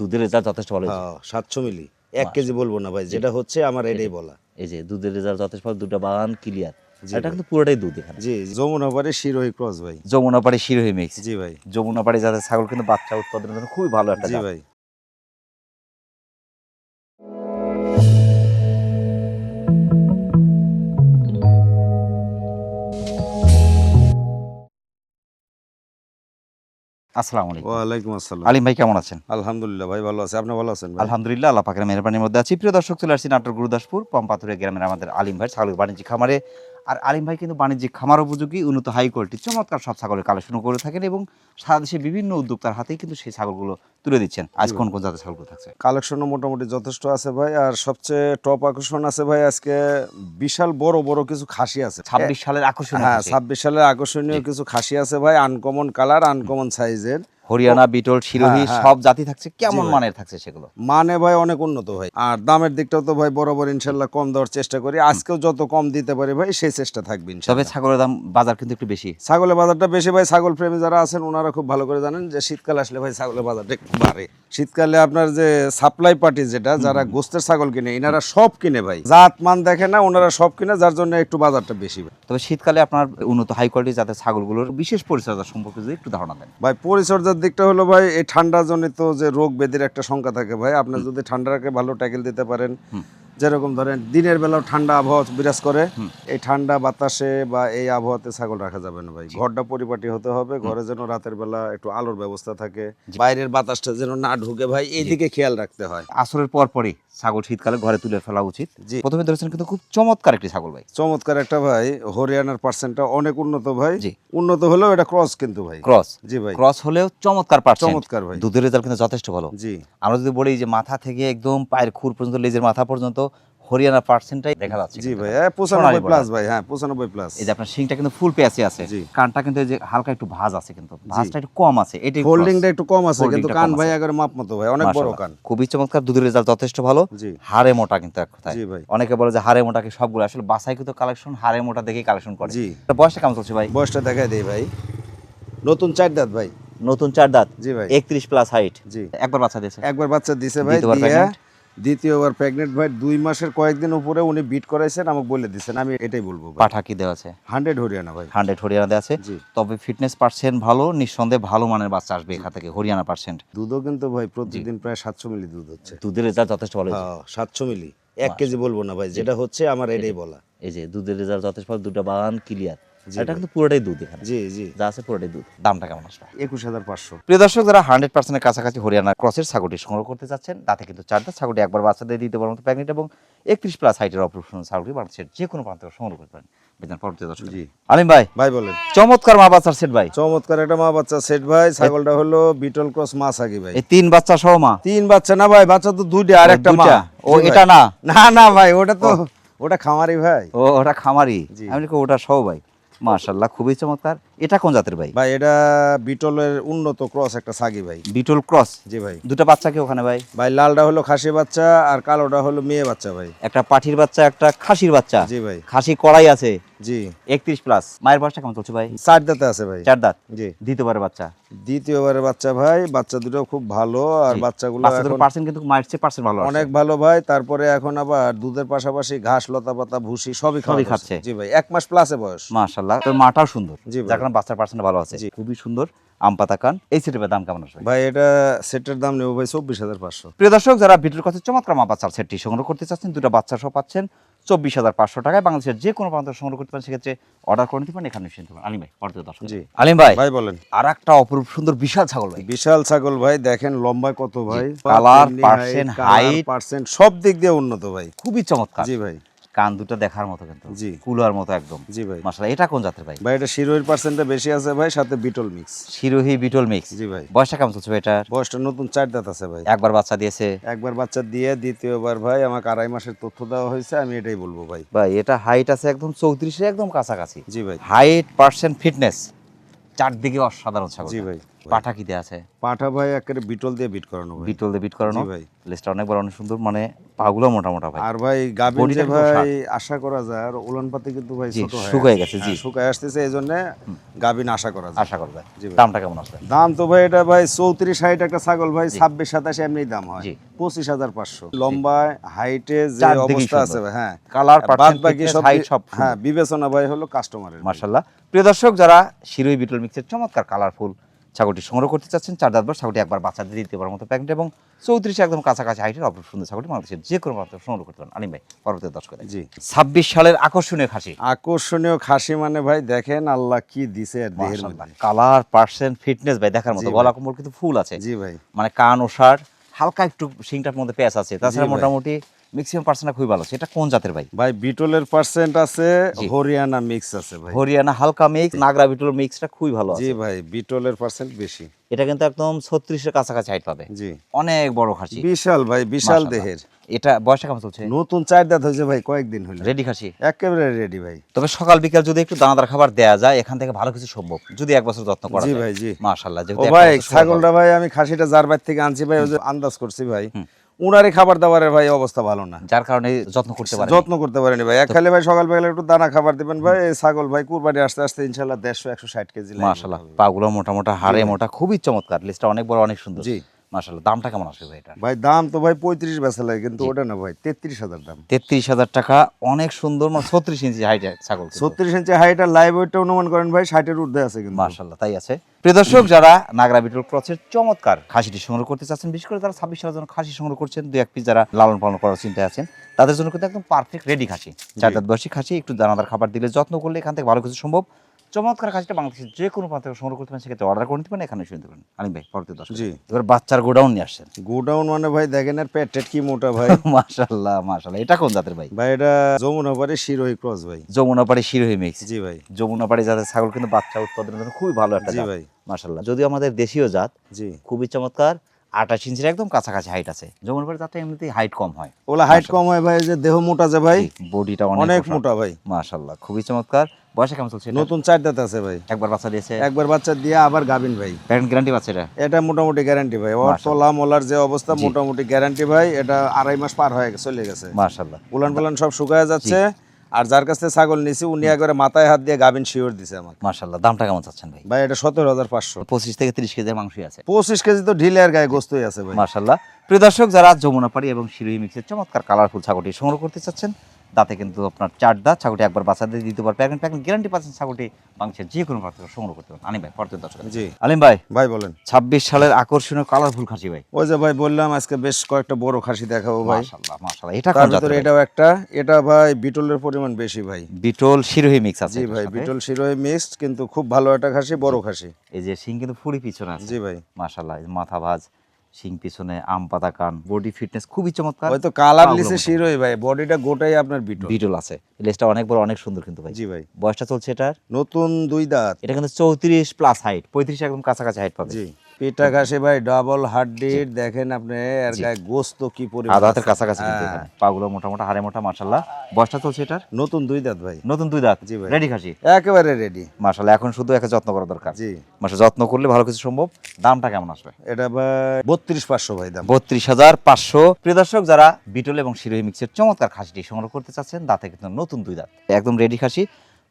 দুধের রেজাল্ট যথেষ্ট ভালো হ্যাঁ সাতশো মিলি। এক কেজি বলব না ভাই যেটা হচ্ছে আমার এটাই বলা। এই যে দুধের রেজাল্ট যথেষ্ট ভালো দুটা বাগান ক্লিয়ার এটা কিন্তু পুরোটাই দুধ এখানে। জি যমুনা পাড়ে শিরোহী ক্রস ভাই। যমুনা পাড়ি শিরোহী মিক্স জি ভাই। যমুনা পাড়ি যাদের ছাগল কিন্তু বাচ্চা উৎপাদনের জন্য খুবই ভালো একটা জি ভাই। আসসালামু আলাইকুম। ওয়ালাইকুম আসসালাম। আলিম ভাই কেমন আছেন? আলহামদুলিল্লাহ ভাই ভালো আছে। আপনি ভালো আছেন আলহামদুলিল্লাহ আল্লাহ পাকের মেহরবানির মধ্যে আছি। প্রিয় দর্শক চলে আসছি নাটোর গুরুদাসপুর পম্পাথুরিয়া গ্রামের আমাদের আলিম ভাই ছাগলের বাণিজ্যিক খামারে। আর আলিম ভাই কিন্তু বাণিজ্যিক খামার উপযোগী উন্নত হাই কোয়ালিটি চমৎকার সব ছাগলের কালেকশন করে থাকেন এবং সারা দেশে বিভিন্ন উদ্যোক্তার হাতেই কিন্তু সেই ছাগলগুলো তুলে দিচ্ছেন। আজ কোন কোন জাতের ছাগলগুলো থাকছে? কালেকশনও মোটামুটি যথেষ্ট আছে ভাই আর সবচেয়ে টপ আকর্ষণ আছে ভাই আজকে বিশাল বড় বড় কিছু খাসি আছে। ছাব্বিশ সালের আকর্ষণীয় হ্যাঁ ছাব্বিশ সালের আকর্ষণীয় কিছু খাসি আছে ভাই আনকমন কালার আনকমন সাইজের হরিয়ানা বিটল শিরোহী হ্যাঁ, হ্যাঁ। সব জাতি থাকছে। কেমন মানের থাকছে সেগুলো? মানে ভাই অনেক উন্নত ভাই। আর দামের দিকটাও তো ভাই বরাবর ইনশাল্লাহ কম দেওয়ার চেষ্টা করি। আজকেও যত কম দিতে পারি ভাই সেই চেষ্টা থাকবে তবে ছাগলের দাম বাজার কিন্তু একটু বেশি। ছাগলের বাজারটা বেশি ভাই ছাগল প্রেমী যারা আছেন ওনারা খুব ভালো করে জানেন যে শীতকাল আসলে ভাই ছাগলের বাজারটা একটু বাড়ে। শীতকালে আপনার যে সাপ্লাই পার্টি যেটা যারা গোস্তের ছাগল কিনে এনারা সব কিনে ভাই। জাত মান দেখে না ওনারা সব কিনে যার জন্য একটু বাজারটা বেশি ভাই। তবে শীতকালে আপনার উন্নত হাই কোয়ালিটি জাতের ছাগলগুলোর বিশেষ পরিচর্যা সম্পর্কে যদি একটু ধারণা দেন। ভাই পরিচর্যার দিকটা হলো ভাই এই ঠান্ডা জনিত যে রোগ ব্যাধির একটা সংখ্যা থাকে ভাই আপনার যদি ঠান্ডাকে ভালো ট্যাকেল দিতে পারেন। যেরকম ধরেন দিনের বেলাও ঠান্ডা আবহাওয়া বিরাজ করে এই ঠান্ডা বাতাসে বা এই আবহাওয়াতে ছাগল রাখা যাবে না ভাই। ঘরটা পরিপাটি হতে হবে ঘরে যেন রাতের বেলা একটু আলোর ব্যবস্থা থাকে বাইরের বাতাসটা যেন না ঢুকে ভাই এইদিকে খেয়াল রাখতে হয়। আসরের পর পরই ছাগল শীতকালে ঘরে তুলে ফেলা উচিত। জি। প্রথমে ধরেছেন কিন্তু খুব চমৎকার একটি ছাগল ভাই। চমৎকার একটা ভাই হরিয়ানার পার্সেন্টটা অনেক উন্নত ভাই। জি। উন্নত হলেও এটা ক্রস কিন্তু ভাই। ক্রস। জি ভাই। ক্রস হলেও চমৎকার পার্সেন্ট। চমৎকার ভাই। দুধের রেজাল্ট কিন্তু যথেষ্ট ভালো। জি। আমরা যদি বলি যে মাথা থেকে একদম পায়ের খুর পর্যন্ত লেজের মাথা পর্যন্ত হরিয়ানা পার্সেন্টটাই দেখা যাচ্ছে জি ভাই হ্যাঁ, পঁচানব্বই প্লাস ভাই হ্যাঁ পঁচানব্বই প্লাস এই যে আপনার কিন্তু ফুল আছে। কানটা কিন্তু যে হালকা একটু ভাঁজ আছে কিন্তু। ভাঁজটা একটু কম আছে হোল্ডিংটা একটু কম আছে কিন্তু কান ভাই। একবারে মাপ মতো ভাই অনেক বড় কান। খুবই চমৎকার দুধের রেজাল্ট যথেষ্ট ভালো। হাড়ে মোটা কিন্তু এক কথায়। জি ভাই। অনেকে বলে যে হাড়ে মোটাকে সবগুলো আসলে বাসাই কিন্তু কালেকশন হাড়ে মোটা দেখেই কালেকশন করে। জি। বয়সটা কেমন চলছে ভাই? বয়সটা দেখাই দেই ভাই। নতুন চার দাঁত ভাই। নতুন চার দাঁত। জি ভাই। একত্রিশ প্লাস হাইট জি। একবার বাচ্চা দিয়েছে। একবার বাচ্চা দিছে ভাই দিয়া? দ্বিতীয়বার প্রেগনেন্ট ভাই দুই মাসের কয়েকদিন উপরে উনি বিট করাইছেন আমাকে বলে দিচ্ছেন আমি এটাই বলব পাঠা কি দেওয়া আছে? হান্ড্রেড হরিয়ানা ভাই। হান্ড্রেড হরিয়ানা দেওয়া আছে। তবে ফিটনেস পার্সেন্ট ভালো নিঃসন্দেহে ভালো মানের বাচ্চা আসবে এখান থেকে হরিয়ানা পার্সেন্ট দুধও কিন্তু ভাই প্রতিদিন প্রায় সাতশো মিলি দুধ হচ্ছে। দুধের রেজাল্ট যথেষ্ট ভালো হ্যাঁ সাতশো মিলি। এক কেজি বলব না ভাই যেটা হচ্ছে আমার এটাই বলা। এই যে দুধের রেজাল্ট যথেষ্ট ভালো দুটো বাগান ক্লিয়ার এটা কিন্তু পুরোটাই দুধ এখানে। জি জি। যা আছে পুরোটাই দুধ। দামটা কেমন আসবে? একুশ হাজার পাঁচশো। প্রিয় দর্শক যারা হান্ড্রেড পার্সেন্টের কাছাকাছি হরিয়ানা ক্রসের ছাগলটি সংগ্রহ করতে চাচ্ছেন তাতে কিন্তু চারটা ছাগলটি একবার বাচ্চাদের দিতে পারার মতো এবং একত্রিশ প্লাস হাইটের অপারেশন ছাগলটি বাংলাদেশের যে কোনো প্রান্ত সংগ্রহ করতে পারেন। বেতন পরবর্তী দর্শক। জি। আলিম ভাই। ভাই বলেন। চমৎকার মা বাচ্চার সেট ভাই। চমৎকার একটা মা বাচ্চা সেট ভাই। ছাগলটা হলো বিটল ক্রস মা ভাই। এই তিন বাচ্চা সহ মা? তিন বাচ্চা না ভাই বাচ্চা তো দুইটা আর একটা মা। ও এটা না? না না ভাই ওটা তো ওটা খামারি ভাই। ও ওটা খামারি? আমি ওটা সহ ভাই। মাশাল্লাহ খুবই চমৎকার। এটা কোন জাতের ভাই? ভাই এটা বিটলের উন্নত ক্রস একটা সাগি ভাই। Beetle cross? জি ভাই। দুটো বাচ্চা কি ওখানে ভাই? ভাই লালটা হলো খাসি বাচ্চা আর কালোটা হলো মেয়ে বাচ্চা ভাই। একটা পাঠির বাচ্চা একটা খাসির বাচ্চা। জি ভাই। খাসি কড়াই আছে। জি। একত্রিশ প্লাস মায়ের বয়সটা কেমন চলছে ভাই? চার দাঁতে আছে ভাই। চার দাঁত? জি। দ্বিতীয়বারের বাচ্চা? দ্বিতীয়বারের বাচ্চা ভাই বাচ্চা দুটো খুব ভালো আর। বাচ্চাগুলো পার্সেন্ট কিন্তু মায়ের চেয়ে পার্সেন্ট ভালো আছে। অনেক ভালো ভাই তারপরে এখন আবার দুধের পাশাপাশি ঘাস লতা পাতা ভুসি সবই সবই খাচ্ছে। জি ভাই এক মাস প্লাসে বয়স। মাশাল্লাহ তো মাটাও সুন্দর। জি ভাই। যার বাচ্চার পার্সেন্ট ভালো আছে। খুবই সুন্দর আম পাতা কান। এই সেটের দাম কেমন আসবে? ভাই এটা সেটের দাম নেব ভাই চব্বিশ হাজার পাঁচশো। প্রিয় দর্শক যারা ভিডিওর কাছে চমৎকার মা বাচ্চার সেটটি সংগ্রহ করতে চাচ্ছেন দুটো বাচ্চা সহ পাচ্ছেন চব্বিশ হাজার পাঁচশো টাকায়। বাংলাদেশের যে কোনো প্রান্ত সংগ্রহ করতে পারেন সেক্ষেত্রে অর্ডার করে নিতে পারেন এখানে নিতে পারেন। আলিম ভাই পরবর্তী দর্শক জি। আলিম ভাই ভাই বলেন। আর একটা অপরূপ সুন্দর বিশাল ছাগল ভাই। বিশাল ছাগল ভাই দেখেন লম্বায় কত ভাই। Colour percent height। পার্সেন্ট সব দিক দিয়ে উন্নত ভাই। খুবই চমৎকার। জি ভাই। কান দুটো দেখার মতো কিন্তু। জি। কুলার মতো একদম। জি ভাই। মাশাআল্লাহ এটা কোন জাতের ভাই? ভাই এটা শিরোহির পার্সেন্টটা বেশি আছে ভাই সাথে বিটল মিক্স। শিরোহী বিটল মিক্স। জি ভাই। বয়সটা কেমন চলছে এটার? বয়সটা নতুন চার দাঁত আছে ভাই। একবার বাচ্চা দিয়েছে। একবার বাচ্চা দিয়ে দ্বিতীয়বার ভাই আমাকে আড়াই মাসের তথ্য দেওয়া হয়েছে আমি এটাই বলব ভাই। ভাই এটা হাইট আছে একদম চৌত্রিশের একদম কাছাকাছি। জি ভাই। হাইট পার্সেন্ট ফিটনেস চারদিকে অসাধারণ ছাগল। জি ভাই। পাঠা কি দেয়া আছে? পাঠা ভাই একেবারে বিটল দিয়ে বিট করানো ভাই। বিটল দিয়ে বিট করানো? ভাই। লেজটা অনেক বড় অনেক সুন্দর মানে পাগুলো মোটা মোটা ভাই। আর ভাই গাবিন যে ভাই আশা করা যায় আর উলান পাতি কিন্তু ভাই ছোট হয়ে শুকায় গেছে। জি। হ্যাঁ, শুকায় আসতেছে এই জন্য গাবিন আশা করা যায়। আশা করা যায়। জি দামটা কেমন আসবে? দাম তো ভাই এটা ভাই চৌত্রিশ ষাট একটা ছাগল ভাই ছাব্বিশ সাতাশ এমনি দাম হয়। জি। পঁচিশ হাজার পাঁচশো। লম্বায় হাইটে যে অবস্থা আছে ভাই, হ্যাঁ। কালার বাদ বাকি সব হাইট সব হ্যাঁ বিবেচনা ভাই হলো কাস্টমারের মার্শাল্লাহ প্রিয় দর্শক যারা শিরোই বিটল মিক্সের চমৎকার কালারফুল ছাগলটি সংগ্রহ করতে চাচ্ছেন চার দাঁত বয়স ছাগলটি একবার বাচ্চা দিয়ে দিতে পারার মতো প্যাকেট এবং চৌত্রিশে একদম কাছাকাছি হাইটের অপর সুন্দর ছাগলটি বাংলাদেশের যে কোনো মাত্র সংগ্রহ করতে পারেন। আলিম ভাই পরবর্তী দর্শক জি। ছাব্বিশ সালের আকর্ষণীয় খাসি। আকর্ষণীয় খাসি মানে ভাই দেখেন আল্লাহ কি দিছে কালার পার্সেন্ট ফিটনেস ভাই দেখার মতো গলা কম্বল কিন্তু ফুল আছে। জি ভাই। মানে কান ও ওষার হালকা একটু শিংটার মধ্যে পেঁয়াজ আছে। তাছাড়া মোটামুটি ম্যাক্সিমাম পার্সেন্ট খুবই ভালো। আছে এটা কোন জাতের ভাই? ভাই বিটলের পার্সেন্ট আছে হরিয়ানা মিক্স আছে ভাই। হরিয়ানা হালকা মিক্স নাগরা বিটল মিক্সটা খুবই ভালো জি ভাই বিটলের পার্সেন্ট বেশি। এটা কিন্তু একদম ছত্রিশের কাছাকাছি হাইট পাবে। জি। অনেক বড় খাসি। বিশাল ভাই বিশাল দেহের। এটা বয়সটা কেমন চলছে? নতুন চার দাঁত হয়েছে ভাই কয়েকদিন হলো। রেডি খাসি? একেবারে রেডি ভাই। তবে সকাল বিকাল যদি একটু দানাদার খাবার দেয়া যায় এখান থেকে ভালো কিছু সম্ভব। যদি এক বছর যত্ন করা জি ভাই জি। মাশাআল্লাহ ও ভাই ছাগলটা ভাই আমি খাসিটা যার বাড়ি থেকে আনছি ভাই আন্দাজ করছি ভাই। উনারই খাবার দাবারের ভাই অবস্থা ভালো না। যার কারণে যত্ন করতে পারে যত্ন করতে পারেনি ভাই। এক খালি ভাই সকাল বেলা একটু দানা খাবার দিবেন ভাই। এই ছাগল ভাই কুরবানি আসতে আসতে দেড়শো একশো ষাট কেজি লাগবে মাশাআল্লাহ। পাগুলো মোটা মোটা হাড়ে মোটা। খুবই চমৎকার। লিস্টটা অনেক বড় অনেক সুন্দর। জি। মাশাআল্লাহ। দামটা কেমন আসবে ভাই এটা ভাই দাম তো ভাই পঁয়ত্রিশ বেচা লাগে কিন্তু ওটা না ভাই তেত্রিশ হাজার দাম। তেত্রিশ হাজার টাকা অনেক সুন্দর মানে ছত্রিশ ইঞ্চি হাইট ছাগল কিন্তু। ছত্রিশ ইঞ্চি হাইট আর লাইভ ওয়েটটা অনুমান করেন ভাই ষাটের ঊর্ধ্বে আছে কিন্তু। মার্শাল্লাহ তাই আছে। প্রিয় দর্শক যারা নাগরা বিটল ক্রসের চমৎকার খাসিটি সংগ্রহ করতে চাচ্ছেন বিশেষ করে তারা ছাব্বিশ সালের জন্য খাসি সংগ্রহ করছেন দু এক পিস যারা লালন পালন করার চিন্তায় আছেন তাদের জন্য কিন্তু একদম পারফেক্ট রেডি খাসি। চার দাঁত বয়সী খাসি একটু দানাদার খাবার দিলে যত্ন করলে এখান থেকে ভালো কিছু সম্ভব। চমৎকার কাজটা বাংলাদেশের যে কোনো প্রান্ত সংগ্রহ করতে পারেন সেক্ষেত্রে অর্ডার করে নিতে পারেন এখানে শুনতে পারেন। আলিম ভাই পরবর্তী দর্শক। জি। এবার বাচ্চার গোডাউন নিয়ে আসছেন। গোডাউন মানে ভাই দেখেন আর পেট টেট কি মোটা ভাই। মাশাল্লাহ মাশাল্লাহ এটা কোন জাতের ভাই? ভাই এটা যমুনা পারে শিরোহী ক্রস ভাই। যমুনাপাড়ি শিরোহী মিক্স জি ভাই। যমুনাপাড়ি জাতের ছাগল কিন্তু বাচ্চা উৎপাদনের জন্য খুবই ভালো একটা জি ভাই। মাশাল্লাহ যদিও আমাদের দেশীয় জাত জি। খুবই চমৎকার। আঠাশ ইঞ্চির একদম কাছাকাছি হাইট আছে। যমুনাপাড়ি জাতটা এমনিতেই হাইট কম হয়। ওলা হাইট কম হয় ভাই যে দেহ মোটা যে ভাই। বডিটা অনেক অনেক মোটা। ভাই। মাশাল্লাহ খুবই চমৎকার। বয়সে কেমন চলছে নতুন চার দাঁত আছে ভাই। একবার বাচ্চা দিয়েছে? একবার বাচ্চা দিয়ে আবার গাবিন ভাই। প্যারেন্ট গ্যারান্টি বাচ্চা এটা? এটা মোটামুটি গ্যারান্টি ভাই। ওর তোলা মোলার যে অবস্থা মোটামুটি গ্যারান্টি ভাই এটা আড়াই মাস পার হয়ে চলে গেছে। উলান পালান সব শুকায় যাচ্ছে। আর যার কাছ থেকে ছাগল নিছি উনি একবারে মাথায় হাত দিয়ে গাবিন শিওর দিছে আমাকে। মাশাল্লাহ দামটা কেমন চাচ্ছেন ভাই? ভাই এটা সতেরো হাজার পাঁচশো। পঁচিশ থেকে তিরিশ কেজির মাংসই আছে। পঁচিশ কেজি তো ঢিলে আর গায়ে গোস্তই আছে ভাই। মাশাল্লাহ প্রিয় দর্শক যারা যমুনাপাড়ি এবং শিরোহী মিক্সের চমৎকার কালারফুল ছাগলটি সংগ্রহ করতে চাচ্ছেন দাঁতে কিন্তু আপনার চার দাঁত ছাগলটি একবার বাচ্চা দিয়ে দিতে পারবে। প্যাকেট প্যাকেট গ্যারান্টি পাচ্ছেন ছাগলটি বাংলাদেশের যে কোনো প্রান্ত সংগ্রহ করতে পারেন আনিম ভাই পরবর্তী দর্শক জি। আলিম ভাই ভাই বলেন। ছাব্বিশ সালের আকর্ষণীয় কালারফুল খাসি ভাই। ওই যে ভাই বললাম আজকে বেশ কয়েকটা বড় খাসি দেখাবো ভাই। মাশাল্লাহ এটা কোন জাতের এটাও একটা এটা ভাই বিটলের পরিমাণ বেশি ভাই। বিটল শিরোহী মিক্স আছে জি ভাই বিটল শিরোহী মিক্সড কিন্তু খুব ভালো একটা খাসি বড় খাসি। এই যে সিং কিন্তু ফুড়ি পিছনে আছে। জি ভাই। যে মাথা ভাজ শিং পিছনে আম পাতা কান বডি ফিটনেস খুবই চমৎকার। হয়তো কালার লিসে। শিরোই ভাই বডিটা গোটাই আপনার বিটল। বিটল আছে। লেজটা অনেক বড় অনেক সুন্দর কিন্তু ভাই। জি ভাই। বয়সটা চলছে এটার? নতুন দুই দাঁত। এটা কিন্তু চৌত্রিশ প্লাস হাইট পঁয়ত্রিশ একদম কাছাকাছি হাইট পাবে। জি। পেটা ঘাসে ভাই ডাবল হাড্ডির দেখেন আপনি এর গায়ে গোস্ত কি পরিমাণ আধা হাতের আছে। কাছাকাছি কিন্তু হ্যাঁ। এখানে। পাগুলো মোটা মোটা হাড়ে মোটা মাশাল্লাহ বয়সটা চলছে এটার? নতুন দুই দাঁত ভাই। নতুন দুই দাঁত? জি ভাই। রেডি খাসি? একেবারে রেডি। মাশাল্লাহ এখন শুধু একে যত্ন করা দরকার। জি। মাসে যত্ন করলে ভালো কিছু সম্ভব। দামটা কেমন আসবে? এটা ভাই বত্রিশ পাঁচশো ভাই দাম। বত্রিশ হাজার পাঁচশো। প্রিয় দর্শক যারা বিটল এবং শিরোহী মিক্সের চমৎকার খাসিটি সংগ্রহ করতে চাচ্ছেন দাঁতে কিন্তু নতুন দুই দাঁত। একদম রেডি খাসি।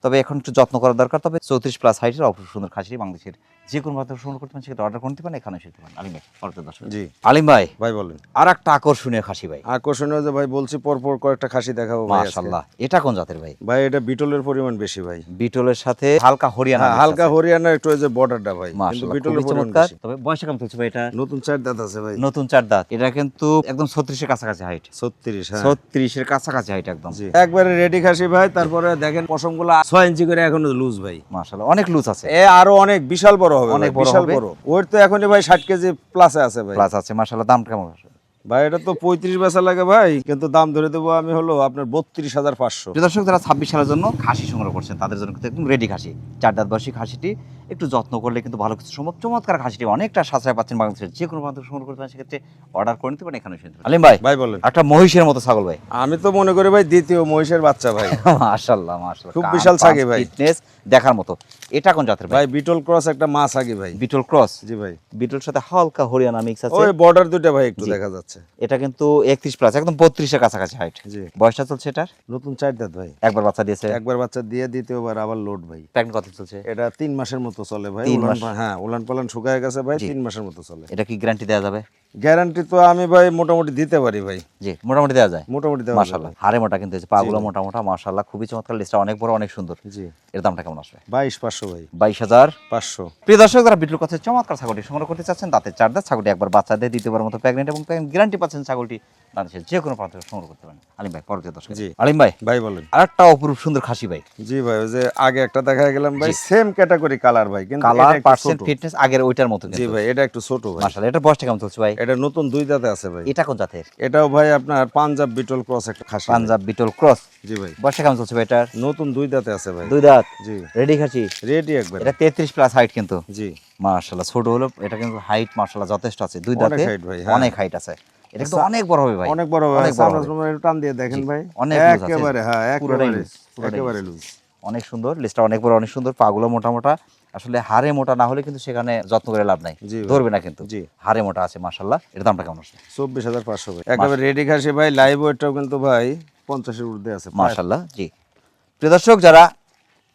তবে এখন একটু যত্ন করা দরকার। তবে চৌত্রিশ প্লাস হাইটের অপর সুন্দর খাসিটি বাংলাদেশের যে কোনো মাধ্যমে সংগ্রহ করতে পারেন সেটা অর্ডার করতে পারেন এখানে শিখতে পারেন আলিম ভাই পরবর্তী দর্শক। জি। আলিম ভাই ভাই বলেন। আর একটা আকর্ষণীয় খাসি ভাই। আকর্ষণীয় যে ভাই বলছি পরপর কয়েকটা খাসি দেখাবো ভাই মাশাল্লাহ এটা কোন জাতের ভাই? ভাই এটা বিটলের পরিমাণ বেশি ভাই। বিটলের সাথে হালকা হরিয়ানা হ্যাঁ, হালকা। হরিয়ানা একটু যে বর্ডারটা ভাই কিন্তু বিটলের পরিমাণ বেশি। তবে বয়সে কেমন চলছে ভাই এটা? নতুন চার দাঁত আছে ভাই। নতুন চার দাঁত। এটা কিন্তু একদম ছত্রিশের কাছাকাছি হাইট ছত্রিশ হ্যাঁ। ছত্রিশের কাছাকাছি হাইট একদম। জি। একবারে রেডি খাসি ভাই তারপরে দেখেন পশমগুলো ছয় ইঞ্চি করে এখনও লুজ ভাই। মাশাল্লাহ অনেক লুজ আছে। এ আরও অনেক বিশাল বড় হবে অনেক অনেক বড় হবে। ওর তো এখনই ভাই ষাট কেজি প্লাসে আছে ভাই। প্লাস আছে দাম কেমন? আছে ভাই এটা তো পঁয়ত্রিশ বেচা লাগে ভাই কিন্তু দাম ধরে দেবো আমি হলো আপনার বত্রিশ হাজার পাঁচশো। প্রিয় দর্শক যারা ছাব্বিশ সালের জন্য খাসি সংগ্রহ করছেন তাদের জন্য একদম রেডি খাসি। চার দাঁত বয়সী খাসিটি একটু যত্ন করলে কিন্তু ভালো কিছু সম্ভব। চমৎকার খাসিটি অনেকটা সাশ্রয় পাচ্ছেন বাংলাদেশের যে কোনো প্রান্ত সংগ্রহ করতে পারেন সেক্ষেত্রে অর্ডার করে নিতে পারেন এখানে শুনতে আলিম ভাই ভাই বলেন। একটা মহিষের মতো ছাগল ভাই। আমি তো মনে করি ভাই দ্বিতীয় মহিষের বাচ্চা ভাই। মাশাল্লাহ মাশাল্লাহ খুব বিশাল ছাগি ভাই। ফিটনেস দেখার মতো। এটা কোন জাতের ভাই? ভাই বিটল ক্রস একটা মাছ আগে ভাই। Beetle cross? জি ভাই। বিটল সাথে হালকা হরিয়ানা মিক্স আছে। ওই বর্ডার দুইটা ভাই একটু দেখা যাচ্ছে। এটা কিন্তু একত্রিশ প্লাস একদম বত্রিশের কাছাকাছি হাইট জি। বয়সটা চলছে এটার? নতুন চার দাঁত ভাই। একবার বাচ্চা দিয়েছে। একবার বাচ্চা দিয়ে দ্বিতীয়বার আবার লোড ভাই। প্যাকেট কত চলছে? এটা তিন মাসের মতো চলে ভাই হ্যাঁ উলান পালান শুকায় গেছে ভাই তিন মাসের মতো চলে। এটা কি গ্যারান্টি দেওয়া যাবে? গ্যারান্টি তো আমি ভাই মোটামুটি দিতে পারি ভাই। জি মোটামুটি দেওয়া যায়। মোটামুটি দেওয়া যাবে। মাশাল্লাহ হাড়ে মোটা কিন্তু পাগুলো মোটা মোটা মাশাল্লাহ খুবই চমৎকার লিস্টটা অনেক বড় অনেক সুন্দর। জি। এর দামটা কেমন আসবে? বাইশ পাঁচশো ভাই। বাইশ হাজার। পাঁচশো। প্রিয় দর্শক যারা বিটলুর কাছে চমৎকার ছাগলটি সংগ্রহ করতে চাচ্ছেন তাতে চার দাঁত ছাগলটি একবার বাচ্চা দিয়ে দিতে দ্বিতীয়বার মতো প্রেগনেন্ট এবং গ্যারান্টি পাচ্ছেন ছাগলটি বাংলাদেশের যে কোনো প্রান্ত সংগ্রহ করতে পারেন। আলিম ভাই পরবর্তী দর্শক। জি। আলিম ভাই ভাই বলেন। আর একটা অপরূপ সুন্দর খাসি ভাই। জি ভাই ওই যে আগে একটা দেখা গেলাম ভাই সেম ক্যাটাগরি কালার ভাই কিন্তু কালার পার্সেন্ট ফিটনেস আগের ওইটার মতো জি ভাই এটা একটু ছোট ভাই। মাশাল্লাহ এটা বয়সটা কেমন চলছে ভাই? এটা নতুন দুই দাঁতে আছে ভাই। এটা কোন জাতের? এটাও ভাই আপনার পাঞ্জাব বিটল ক্রস একটা খাসি পাঞ্জাব বিটল ক্রস। জি ভাই। বয়সটা কেমন চলছে ভাই এটার? নতুন দুই দাঁতে আছে ভাই। দুই দাঁত? জি। রেডি খাসি? রেডি একবার। এটা তেত্রিশ প্লাস হাইট কিন্তু। জি। মার্শাল্লাহ ছোট হলো এটা কিন্তু হাইট মার্শাল্লাহ যথেষ্ট আছে। দুই অনেক দাঁতে ভাই, হ্যাঁ। অনেক হাইট আছে। এটা কিন্তু অনেক বড় হবে ভাই। অনেক বড় ভাই অনেক হবে। একটু টান দিয়ে দেখেন ভাই। অনেক loose আছে। একেবারে হ্যাঁ একেবারে একেবারে লুজ অনেক সুন্দর লিস্টটা অনেক বড় অনেক সুন্দর পাগুলো মোটা মোটা আসলে হারে মোটা না হলে কিন্তু সেখানে যত্ন করে লাভ নাই। ধরবে না কিন্তু। জি। হারে মোটা আছে মাসাল্লাহ এর দামটা কেমন আছে চব্বিশ হাজার পাঁচশো ভাই। একেবারে রেডি খাসি ভাই। লাইভ ওয়েটটাও কিন্তু ভাই পঞ্চাশের ঊর্ধ্বে আছে মাসাল্লাহ জি। প্রিয় দর্শক যারা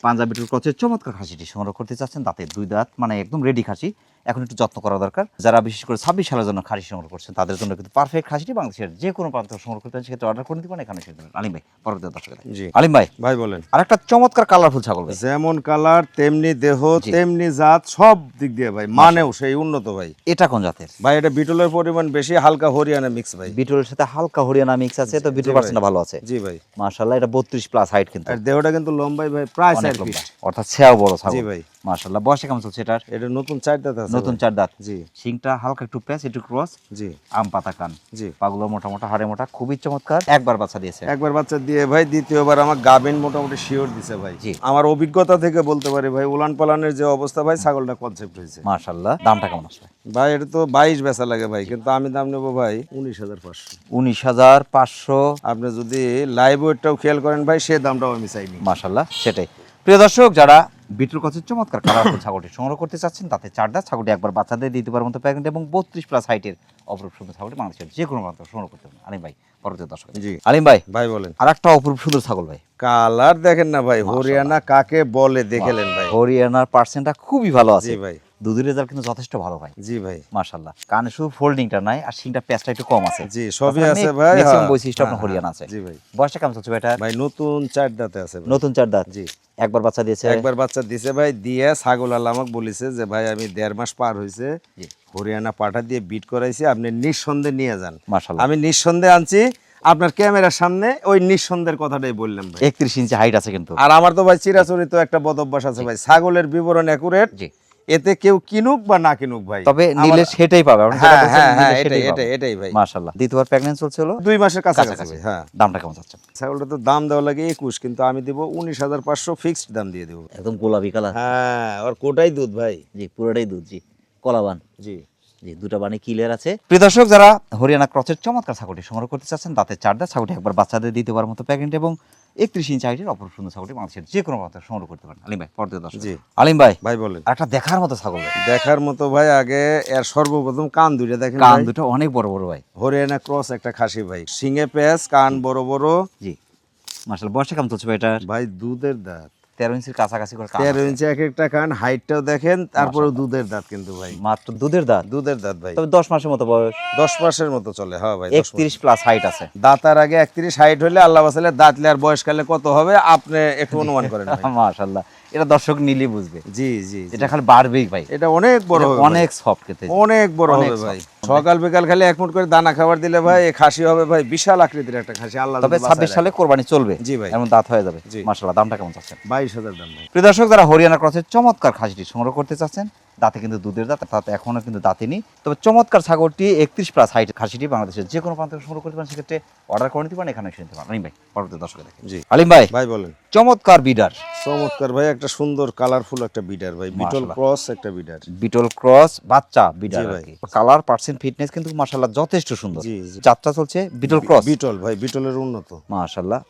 পাঞ্জাবি টুর চমৎকার খাসিটি সংগ্রহ করতে চাচ্ছেন তাতে দুই দাঁত মানে একদম রেডি খাসি। এখন একটু যত্ন করা দরকার। যারা বিশেষ করে ছাব্বিশ সালের জন্য খাসি সংগ্রহ করছেন তাদের জন্য কিন্তু পারফেক্ট খাসিটি বাংলাদেশের যে কোনো প্রান্ত সংগ্রহ করতে সেক্ষেত্রে অর্ডার করে দিতে পারেন এখানে সেটা আলিম ভাই পরবর্তী দর্শক জি। আলিম ভাই ভাই বলেন। আরেকটা চমৎকার কালারফুল ছাগল যেমন কালার তেমনি দেহ তেমনি জাত সব দিক দিয়ে ভাই মানেও সেই উন্নত ভাই। এটা কোন জাতের? ভাই এটা বিটলের পরিমাণ বেশি হালকা হরিয়ানা মিক্স ভাই। বিটলের সাথে হালকা হরিয়ানা মিক্স আছে তো বিটল পার্সেন্ট ভালো আছে। জি ভাই। মার্শাল্লাহ এটা বত্রিশ প্লাস হাইট কিন্তু। আর দেহটা কিন্তু লম্বাই ভাই প্রায় ফিট অর্থাৎ ছেয়াও বড় ছাগল। জি ভাই। মার্শাল্লাহ বয়সে কেমন চলছে এটার? এটা নতুন চার দাঁত আছে নতুন। চার দাঁত। জি। শিংটা হালকা একটু প্যাচ একটু ক্রস জি। আম পাতা কান। জি। পাগুলো মোটা মোটা হাড়ে মোটা খুবই চমৎকার। একবার বাচ্চা দিয়েছে। একবার বাচ্চা দিয়ে ভাই দ্বিতীয়বার আমার গাবিন মোটামুটি শিওর দিছে ভাই। জি। আমার অভিজ্ঞতা থেকে বলতে পারি ভাই উলান পালানের যে অবস্থা ভাই ছাগলটা কনসেপ্ট হয়েছে। মার্শাল্লাহ দামটা কেমন আসবে ভাই? এটা তো বাইশ বেচা লাগে ভাই কিন্তু আমি দাম নেব ভাই উনিশ হাজার পাঁচশো। উনিশ হাজার পাঁচশো। আপনি যদি লাইভ ওয়েটটাও খেয়াল করেন ভাই সে দামটাও আমি চাইনি। মার্শাল্লাহ সেটাই। প্রিয় দর্শক যারা বিটুর কাছে চমৎকার কালারফুল ছাগলটি সংগ্রহ করতে চাচ্ছেন তাতে চার দাঁত ছাগলটি একবার বাচ্চাদের দিতে পারার মতো প্যাকেট এবং বত্রিশ প্লাস হাইটের অপরূপ সুন্দর ছাগলটি বাংলাদেশের যে কোনো প্রান্ত সংগ্রহ করতে পারেন আলিম ভাই পরবর্তী দর্শক। জি। আলিম ভাই ভাই বলেন। আর একটা অপরূপ সুন্দর ছাগল ভাই। কালার দেখেন না ভাই হরিয়ানা কাকে বলে দেখেলেন ভাই। হরিয়ানার পার্সেন্টটা খুবই ভালো আছে। ভাই। দুধের রেজাল্ট কিন্তু যথেষ্ট ভালো ভাই। জি ভাই। কানে শুধু ফোল্ডিংটা নাই আর প্যাচটা একটু কম আছে। জি সবই আছে ভাই হ্যাঁ। বৈশিষ্ট্য আপনার হ্যাঁ, হরিয়ানা আছে। জি ভাই। বয়সটা কেমন চলছে ভাই এটা ভাই নতুন চার দাঁতে আছে নতুন চার দাঁত? জি। একবার বাচ্চা দিয়েছে? একবার বাচ্চা দিছে ভাই দিয়ে ছাগল আল্লাহ আমাকে বলেছে যে ভাই আমি দেড় মাস পার হয়েছে হরিয়ানা পাঠা দিয়ে বিট করাইছি আপনি নিঃসন্দেহে নিয়ে যান। আমি নিঃসন্দেহে আনছি আপনার ক্যামেরার সামনে ওই নিঃসন্দেহের কথাটাই বললাম ভাই। একত্রিশ ইঞ্চি হাইট আছে কিন্তু। আর আমার তো ভাই চিরাচরিত একটা বদ অভ্যাস আছে ভাই ছাগলের বিবরণ অ্যাকুরেট জি। এতে কেউ কিনুক বা না কিনুক ভাই। তবে নিলে সেটাই পাবে। হ্যাঁ হ্যাঁ হ্যাঁ এটাই এটাই এটাই ভাই। মার্শাল্লাহ দ্বিতীয়বার প্রেগনেন্ট চলছিল দুই মাসের কাছাকাছি হ্যাঁ। দামটা কেমন চাচ্ছেন? ছাগলটা তো দাম দেওয়া লাগে একুশ কিন্তু আমি দেবো উনিশ হাজার পাঁচশো ফিক্সড দাম দিয়ে দেবো। একদম গোলাপি কালার হ্যাঁ ওর কোটাই দুধ ভাই। জি পুরোটাই দুধ জি। কলাবান। জি। জি দুটো বানি কিলের আছে। প্রিয় দর্শক যারা হরিয়ানা ক্রসের চমৎকার ছাগলটি সংগ্রহ করতে চাচ্ছেন তাতে চার দা ছাগলটি একবার বাচ্চাদের দিতে পারার মতো প্যাকেট এবং একত্রিশ ইঞ্চ হাইটের অপর সুন্দর ছাগলটি বাংলাদেশের যে কোনো মাত্রা সংগ্রহ করতে পারেন। আলিম ভাই পর্দা দর্শক। জি। আলিম ভাই ভাই বলেন। একটা দেখার মতো ছাগল। দেখার মতো ভাই আগে এর সর্বপ্রথম কান দুইটা দেখেন কান। দুটো অনেক বড় বড় ভাই। হরিয়ানা ক্রস একটা খাসি ভাই। সিঙে পেঁয়াজ কান বড় বড়। জি। মার্শাল বর্ষা কাম চলছে ভাই এটা ভাই দুধের দাঁত। তেরো ইঞ্চির কাছাকাছি করে তেরো। ইঞ্চি এক একটা কান হাইটটাও দেখেন তারপরে দুধের দাঁত কিন্তু ভাই। মাত্র দুধের দাঁত? দুধের দাঁত ভাই। তবে দশ মাসের মতো বয়স। দশ মাসের মতো চলে হ্যাঁ ভাই। একত্রিশ প্লাস হাইট আছে। দাঁতার আগে একত্রিশ হাইট হলে আল্লাহ বাসালে দাঁতলে আর বয়সকালে কত হবে আপনি একটু অনুমান করেন ভাই। মাশাল্লাহ এটা দর্শক নিলেই বুঝবে। জি জি। এটা খালি বাড়বেই ভাই। এটা অনেক বড় হবে অনেক সফট খেতে। অনেক বড় হবে ভাই। সকাল বিকাল খালি এক মুঠ করে দানা খাবার দিলে ভাই খাসি হবে ভাই বিশাল আকৃতির একটা খাসি আল্লাহ তবে ছাব্বিশ সালে কোরবানি চলবে জি ভাই। এমন দাঁত হয়ে যাবে। জি। মাশাল্লাহ দামটা কেমন চাচ্ছেন? বাইশ হাজার দাম ভাই। প্রিয় দর্শক যারা হরিয়ানা ক্রসের চমৎকার খাসিটি সংগ্রহ করতে চাচ্ছেন দাঁতে কিন্তু দুধের দাঁত তাতে এখনও কিন্তু দাঁতেনি তবে চমৎকার ছাগলটি একত্রিশ প্লাস হাইট খাসিটি বাংলাদেশের যে কোনো প্রান্ত থেকে সংগ্রহ করতে পারেন সেক্ষেত্রে অর্ডার করে নিতে পারেন এখানে এসে নিতে পারেন। আলিম ভাই পরবর্তী দর্শকে দেখেন জি। আলিম ভাই ভাই বলেন। চমৎকার বিডার। চমৎকার ভাই একটা সুন্দর কালারফুল একটা বিডার ভাই বিটল ক্রস একটা বিডার। বিটল ক্রস বাচ্চা বিডার ভাই। কালার পার্সেন্ট ফিটনেস কিন্তু মাশাআল্লাহ যথেষ্ট সুন্দর। যাত্রা চলছে বিটল ক্রস বিটল ভাই বিটলের উন্নত। মাশাআল্লাহ।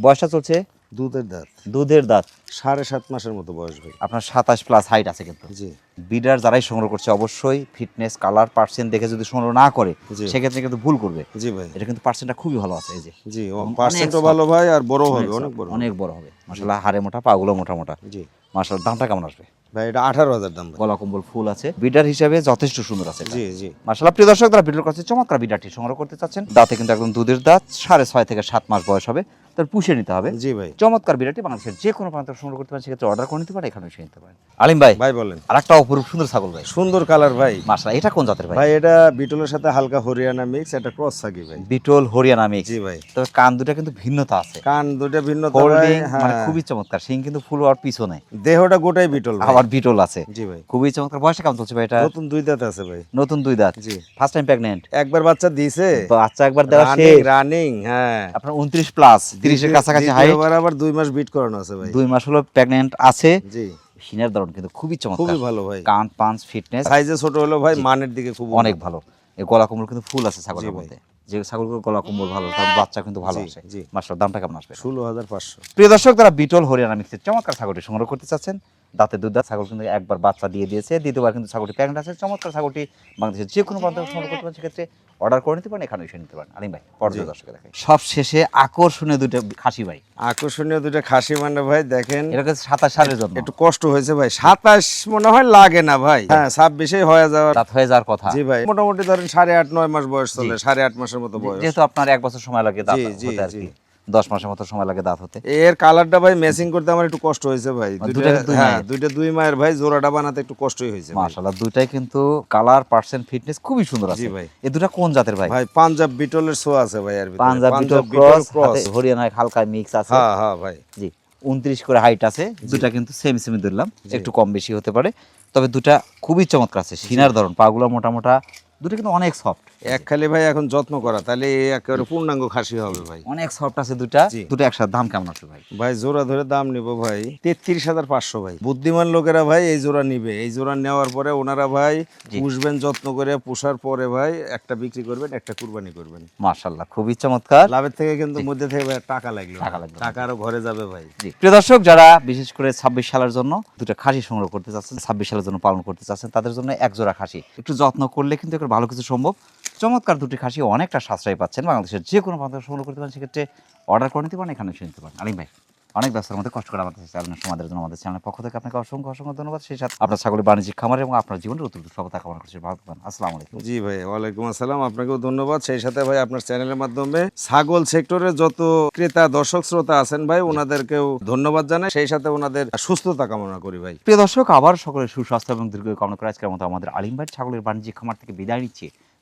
বয়সটা চলছে? দুধের দাঁত। দুধের দাঁত। সাড়ে সাত মাসের মতো বয়স ভাই। আপনার সাতাশ প্লাস হাইট আছে কিন্তু। জি। বিডার যারাই সংগ্রহ করছে অবশ্যই ফিটনেস কালার পার্সেন্ট দেখে যদি সংগ্রহ না করে। সেক্ষেত্রে কিন্তু ভুল করবে। জি ভাই। এটা কিন্তু পার্সেন্টটা খুবই ভালো আছে এই যে। জি পার্সেন্টও ভালো ভাই আর বড় হবে অনেক বড় অনেক বড় হবে। মাশাআল্লাহ হাড়ে মোটা পাগুলো মোটা মোটা। জি। মাশাআল্লাহ দামটা কেমন আসবে? ভাই এটা আঠারো হাজার দাম গলা কম্বল ফুল আছে। বিডার হিসাবে যথেষ্ট সুন্দর আছে জি জি। মার্শাল্লাহ প্রিয় দর্শক তারা ভিডিওর কাছে চমৎকার বিডারটি সংগ্রহ করতে চাচ্ছেন। দাঁতে কিন্তু একদম দুধের দাঁত সাড়ে ছয় থেকে সাত মাস বয়স হবে। তার পুষে নিতে হবে। জি ভাই। চমৎকার বিডারটি বাংলাদেশের যে কোনো প্রান্ত সংগ্রহ করতে পারেন সেক্ষেত্রে অর্ডার করে নিতে পারেন এখানে এসে নিতে পারেন। আলিম ভাই ভাই বলেন। আর একটা অপরূপ সুন্দর ছাগল ভাই। সুন্দর কালার ভাই। এটা কোন জাতের ভাই? ভাই এটা বিটলের সাথে হালকা হরিয়ানা মিক্স এটা ক্রস থাকি ভাই। বিটল হরিয়ানা মিক্স জি ভাই। তবে কান দুটা কিন্তু ভিন্নতা আছে। কান দুটো ভিন্ন হোল্ডিং মানে হ্যাঁ। খুবই চমৎকার সিং কিন্তু ফুল আর পিছনে। দেহটা গোটাই বিটল ভাই। আবার বিটল আছে। জি ভাই। খুবই চমৎকার। বয়সটা কেমন চলছে ভাই এটা? নতুন দুই দাঁত আছে ভাই। নতুন দুই দাঁত? জি। ফার্স্ট টাইম প্রেগনেন্ট একবার বাচ্চা দিয়েছে। বাচ্চা একবার দেওয়া শেষ। রানিং হ্যাঁ। আপনার উনত্রিশ প্লাস তিরিশের কাছাকাছি হাইট দ্বিতীয়বার আবার দুই মাস বিট করানো আছে ভাই। দুই মাস হলো প্রেগনেন্ট আছে। জি। সিনের ধরন কিন্তু খুবই চমৎকার। খুবই ভালো ভাই। কান পাঞ্চ ফিটনেস সাইজে ছোট হলো ভাই মানের দিকে খুব অনেক ভালো। এই গলা কম্বল কিন্তু ফুল আছে ছাগলের। মধ্যে। যে ছাগলগুলো গলা কম্বল ভালো তার বাচ্চা কিন্তু ভালো আসে। জি। দামটা কেমন আসবে? ষোলো হাজার পাঁচশো। প্রিয় দর্শক তারা বিটল হরিয়ানা মিক্সের চমৎকার ছাগলটি সংগ্রহ করতে চাচ্ছেন। দাঁতে দুধ দাঁত ছাগল কিন্তু একবার বাচ্চা দিয়ে দিয়েছে দ্বিতীয়বার কিন্তু ছাগলটি প্যাকেট আছে। চমৎকার ছাগলটি বাংলাদেশের যে কোনো প্রান্ত সংগ্রহ করতে পারেন সেক্ষেত্রে অর্ডার করে নিতে পারেন এখানে এসে নিতে পারেন। আলিম ভাই পর্যায়ে দর্শকে দেখেন সব শেষে আকর্ষণীয় দুটো খাসি ভাই। আকর্ষণীয় দুটো খাসি মানে ভাই দেখেন এটা হচ্ছে সাতাশ সালের জন্য একটু কষ্ট হয়েছে ভাই। সাতাশ মনে হয় লাগে না ভাই। হ্যাঁ। ছাব্বিশে হয়ে যাওয়ার দাঁত হয়ে যাওয়ার কথা। জি ভাই মোটামুটি ধরেন সাড়ে আট নয় মাস বয়স চলে সাড়ে আট মাসের মতো বয়স। যেহেতু আপনার এক বছর সময় লাগে দাঁত জি, জি, হতে আর জি। কি। দশ মাসের মতো সময় লাগে দাঁত হতে। এর কালারটা ভাই ম্যাচিং করতে আমার একটু কষ্ট হয়েছে ভাই। দুই হ্যাঁ মায়ের। দুইটা দুই মায়ের ভাই জোড়াটা বানাতে একটু কষ্টই হয়েছে। মাশাআল্লাহ দুইটাই কিন্তু কালার পার্সেন্ট ফিটনেস খুবই সুন্দর আছে। ভাই। এই দুটা কোন জাতের ভাই? ভাই পাঞ্জাব বিটলের শো আছে ভাই ভিতরে। পাঞ্জাব বিটল ক্রস হরিয়ানা হালকা মিক্স আছে। হ্যাঁ হ্যাঁ ভাই। জি উনত্রিশ করে হাইট আছে। দুটা কিন্তু সেম সেমি ধরলাম। একটু কম বেশি হতে পারে। তবে দুটা খুবই চমৎকার আছে। সিনার ধরন পাগুলো মোটা মোটা দুটো কিন্তু অনেক সফট এক খালি ভাই এখন যত্ন করা তাহলে একেবারে পূর্ণাঙ্গ খাসি হবে ভাই। অনেক সফট আছে দুটা দুটো একসাথে দাম কেমন আছে ভাই? ভাই জোড়া ধরে দাম নিব ভাই তেত্রিশ হাজার পাঁচশো ভাই। বুদ্ধিমান লোকেরা ভাই এই জোড়া নিবে এই জোড়া নেওয়ার পরে ওনারা ভাই পুষবেন যত্ন করে পুষার পরে ভাই একটা বিক্রি করবেন একটা কুরবানি করবেন। মাশাআল্লাহ খুবই চমৎকার। লাভের থেকে কিন্তু মধ্যে থেকে ভাই টাকা লাগল। টাকা লাগল। টাকা আরও ঘরে যাবে ভাই। প্রিয় দর্শক যারা বিশেষ করে ছাব্বিশ সালের জন্য দুটো খাসি সংগ্রহ করতে চাচ্ছেন ছাব্বিশ সালের জন্য পালন করতে চাচ্ছেন তাদের জন্য এক জোড়া খাসি। একটু যত্ন করলে কিন্তু ভালো কিছু সম্ভব। চমৎকার দুটি খাসি অনেকটা সাশ্রয় পাচ্ছেন বাংলাদেশের যে কোনো প্রান্ত সংগ্রহ করতে পারেন সেক্ষেত্রে অর্ডার করে নিতে পারেন এখানে এসে নিতে পারেন। আলিম ভাই অনেক ব্যস্ততার মধ্যে কষ্ট করে আমাদের চ্যানেলের সমাজের জন্য আমাদের চ্যানেলের পক্ষ থেকে আপনাকে অসংখ্য অসংখ্য ধন্যবাদ। সেই সাথে আপনার ছাগলের বাণিজ্যিক খামার এবং আপনার জীবনের উত্তর সফলতা কামনা করছি। ভালো থাকবেন। আসসালামু আলাইকুম। জি ভাই ওয়ালাইকুম আসসালাম। আপনাকেও ধন্যবাদ। সেই সাথে ভাই আপনার চ্যানেলের মাধ্যমে ছাগল সেক্টরে যত ক্রেতা দর্শক শ্রোতা আছেন ভাই ওনাদেরকেও ধন্যবাদ জানাই। সেই সাথে ওনাদের সুস্থতা কামনা করি ভাই। প্রিয় দর্শক আবার সকলের সুস্বাস্থ্য এবং দীর্ঘ কামনা করে আজকের মতো আমাদের আলিম ভাই ছাগলের বাণিজ্যিক খামার থেকে বিদায় নিচ্ছে।